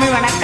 தமிழ் வணக்கம்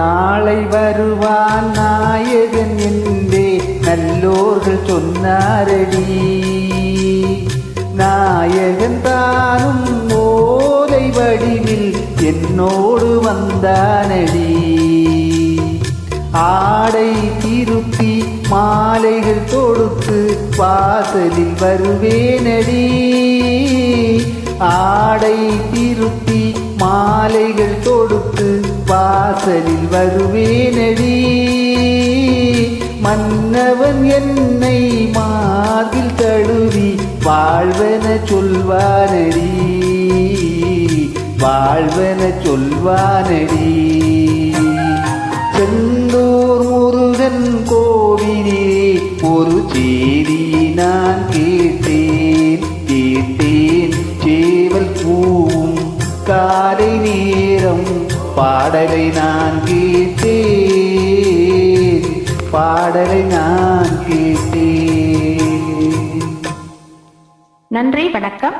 நாளை வருவான் நாயகன் என்றே நல்லோர்கள் சொன்னாரடி. நாயகன் தானும் ஓலை வடிவில் என்னோடு வந்தானடி. ஆடை திருப்பி மாலைகள் தொடுத்து வாசலில் வருவேனடி. ஆடை திருப்பி மாலைகள் தொடுத்து வாசலில் வருவேனடி. மன்னவன் என்னை மார்பில் தழுவி வாழ்வன சொல்வானடி. வாழ்வன சொல்வானடி. செந்தூர் முருகன் கோவிலே ஒரு சேரி நான் கேட்டேன். கேட்டேன் சேவல் பூவும் காலை நீ பாடலை நான் கேட்டேன் பாடலை நான் கேட்டேன் நன்றி வணக்கம்.